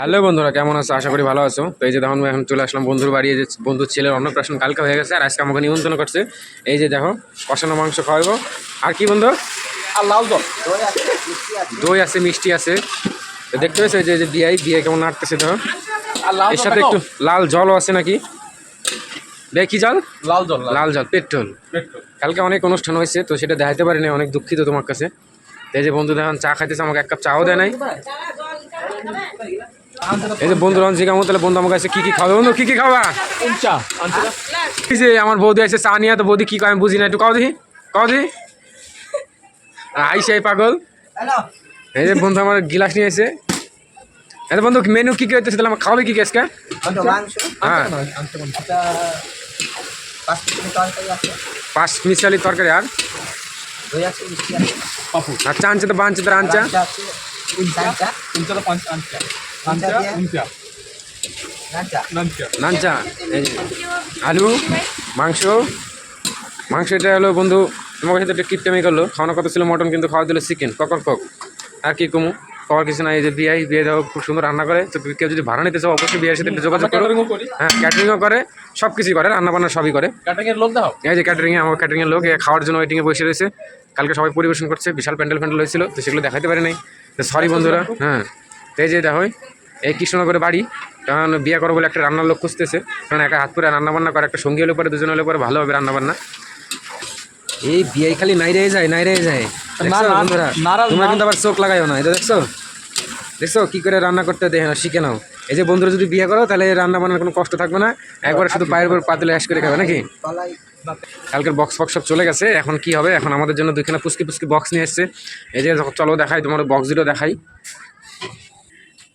Hello বন্ধুরা কেমন আছো? আশা করি ভালো আছো। তো এই যে দেখুন আমি এখন চলে আসলাম বন্ধুর বাড়ি। যে বন্ধুর ছেলের অন্নপ্রাশন কালকে হয়ে গেছে আর আজকে আমাকে নিমন্ত্রণ করছে। এই যে দেখো কষানো মাংস খাওয়াবো। আর কি বন্ধু? আর লাল জল দই আছে মিষ্টি আছে। তো দেখতে পেয়েছ যে যে বিয়াই বিয়ে কেমন নাড়তেছে দেখো। এর সাথে একটু লাল জলও আছে নাকি? বে কি জল? লাল জল লাল। জল পেট্রোল। পেট্রোল। কালকে অনেক অনুষ্ঠান হয়েছে তো সেটা দেখাতে পারিনি অনেক দুঃখিত তোমার কাছে। এই যে বন্ধু দেখেন চা খাইতেছে আমাকে এক কাপ চাও দেয় নাই। এই যে বন্ধু রঞ্জি কেমন তাহলে বন্ধু আমার কাছে কি কি খাবে? বন্ধু কি কি খাবা? চা এই যে আমার বৌদি আছে চা নিয়ে তো বৌদি কি কয় আমি বুঝি না একটু কাও দেখি কাও দেখি। আইসে পাগল। এই যে বন্ধু আমার গিলাস নিয়ে এসে। এই যে বন্ধু মেনু কি কি হইতেছে তাহলে আমার খাওয়াবে কি কি আজকে? আচ্ছা, হ্যাঁ। এটা পাঁচ মিশালি তরকারি আর? চা আনছে তো বানছে তো আনছে। নানচা? আলু মাংস। মাংস এটা হলো বন্ধু তোমার কাছে তো একটা কিপটেমি করল। খাওয়ানো কথা ছিল? মটন কিন্তু খাওয়া দিল চিকেন ককর কক আর কি কমু? কবার কিছু না এই যে বিয়াই বিয়ে দেওয়া খুব সুন্দর রান্না করে। তো কেউ যদি ভাড়া নিতে চাও অবশ্যই বিয়ের সাথে একটু যোগাযোগ করো। হ্যাঁ ক্যাটারিংও করে সব কিছুই করে রান্না বান্না সবই করে। ক্যাটারিং এর লোক দাও। এই যে ক্যাটারিংয়ে আমার ক্যাটারিংয়ের লোক এ খাওয়ার জন্য ওয়েটিংয়ে বসে রয়েছে। কালকে সবাই পরিবেশন করছে বিশাল প্যান্ডেল ফ্যান্ডেল হয়েছিল তো সেগুলো দেখাতে পারি নাই। তো সরি বন্ধুরা হ্যাঁ। তো এই যে দেখো এই কৃষ্ণনগরের বাড়ি কারণ বিয়ে করো বলে একটা রান্নার লোক খুঁজতেছে কারণ একটা হাত করে রান্নাবান্না করে একটা সঙ্গী হলে পরে দুজন হলে পরে ভালো হবে রান্না বান্না এই বিয়ে খালি নাইরে যায় নাইরে যায়। বন্ধুরা? তোমরা কিন্তু আবার চোখ লাগাইও না এটা দেখছ? দেখছ কি করে রান্না করতে দেখে না শিখে নাও। এই যে বন্ধুরা যদি বিয়ে করো তাহলে রান্না বান্নার কোনো কষ্ট থাকবে না। একবার শুধু পায়ের উপর পাতলে অ্যাশ করে খাবে নাকি? কালকের বক্স ফক্স সব চলে গেছে এখন কি হবে? এখন আমাদের জন্য দুইখানা পুচকি পুচকি বক্স নিয়ে এসছে। এই যে চলো দেখাই তোমার বক্স দুটো দেখাই।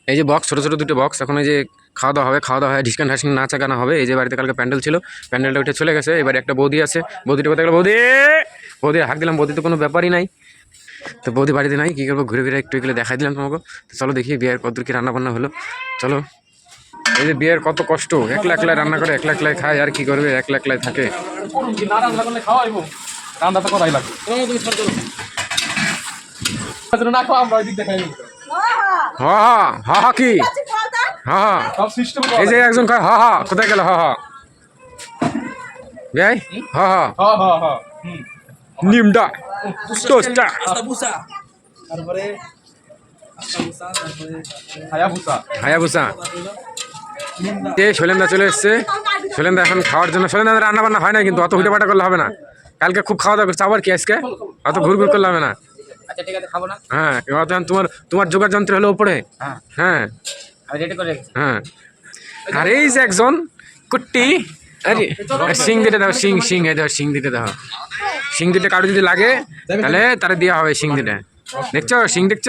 এই যে বক্স ছোটো ছোটো দুটো বক্স এখন এই যে খাওয়া দাওয়া হবে খাওয়া দাওয়া হয় ঢিসকান ঢাসকান নাচা গানা হবে এই যে বাড়িতে কালকে প্যান্ডেল ছিল প্যান্ডেলটা উঠে চলে গেছে এবারে একটা বৌদি আছে বৌদিটা কোথায় গেল? বৌদি! বৌদি হাঁক দিলাম বৌদি তো কোনো ব্যাপারই নাই। তো বৌদি বাড়িতে নাই কী করব ঘুরে ঘুরে একটু এগুলো দেখাই দিলাম তোমাকে। তো চলো দেখি বিয়ের কত কি রান্না বান্না হলো। চলো। এই যে বিয়ের কত কষ্ট একলা একলাই রান্না করে একলা একলাই খায় আর কি করবে একলা একলাই থাকে। রান্না তো করাই লাগবে। না। খাও আমরা ওই দিক দেখাই। হা হা হা হা কি? হা হা। এই যে একজন কয় হা হা কোথায় গেল হা হা? ভাই হা হা। হ্যাঁ হ্যাঁ হ্যাঁ নিমডা টোস্টা। তারপরে হায়াবুসা হায়াবুসা শৈলেন্দা চলে এসছে। শৈলেন্দা এখন খাওয়ার জন্য শৈলেন্দা রান্না বান্না হয় না কিন্তু অত হুটে পাটা করলে হবে না। কালকে খুব খাওয়া দাওয়া করছে আবার কি আজকে? অত ঘুর ঘুর করলে হবে না। আচ্ছা ঠিক আছে খাব না। হ্যাঁ তোমার তোমার যোগার যন্ত্র হলো উপরে। হ্যাঁ। হ্যাঁ। আমি রেডি করে হ্যাঁ। আর এই যে একজন কুট্টি আরে সিং দিতে দাও সিং সিং এই দাও সিং দিতে দাও। সিং দিতে কারও যদি লাগে তাহলে তারা দেওয়া হবে সিং দিতে। দেখছ সিং দেখছ?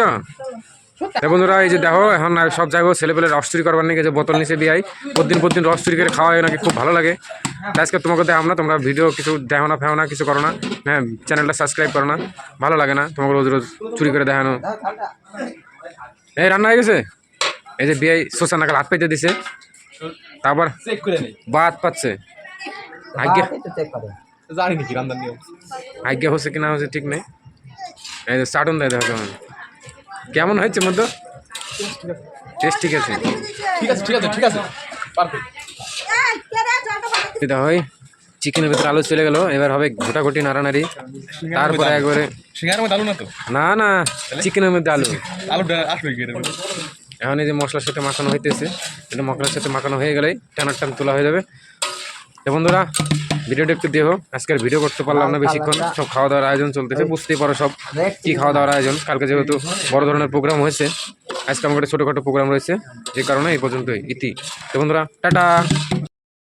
বন্ধুরা এই যে দেখো এখন সব জায়গায় ছেলেপেলে রস চুরি করবার নাকি যে বোতল নিচে বিয়াই প্রতিদিন প্রতিদিন রস চুরি করে খাওয়া হয় নাকি খুব ভালো লাগে। আজকে তোমাকে দেখাম না তোমরা ভিডিও কিছু দেখো না ফেও না কিছু করো না। হ্যাঁ চ্যানেলটা সাবস্ক্রাইব করো না। ভালো লাগে না তোমাকে রোজ রোজ চুরি করে দেখানো। এই রান্না হয়ে গেছে? এই যে বিয়াই শোষা নাকাল হাত পাইতে দিছে? তারপর চেক করে নেই বাদ পাচ্ছে। আজ্ঞা তো চেক করে। জানি নাকি রান্নার নিয়ম। আজ্ঞা হচ্ছে কিনা হচ্ছে ঠিক নেই। এই যে চাটন দেয় দেখো কেমন। কেমন হয়েছে মধ্যে টেস্ট ঠিক আছে ঠিক আছে ঠিক আছে ঠিক আছে। পারফেক্ট। হয় চিকেনের ভিতরে আলু চলে গেল এবার হবে ঘোটাঘুটি নাড়ানাড়ি। তারপরে একবারে সিঙ্গার মধ্যে আলু না তো? না না চিকেনের মধ্যে আলু। আলুটা আসবে? এখন এই যে মশলার সাথে মাখানো হইতেছে এটা মশলার সাথে মাখানো হয়ে গেলেই টানার টান তোলা হয়ে যাবে। তো বন্ধুরা ভিডিওটা একটু দেখো। আজকের ভিডিও করতে পারলাম না বেশিক্ষণ। সব খাওয়া দাওয়ার আয়োজন চলতেছে বুঝতেই পারো সব কি খাওয়া দাওয়ার আয়োজন। কালকে যেহেতু বড় ধরনের প্রোগ্রাম হয়েছে আজকে আমার একটা ছোটোখাটো প্রোগ্রাম রয়েছে যে কারণে এই পর্যন্তই। ইতি। তো বন্ধুরা টাটা!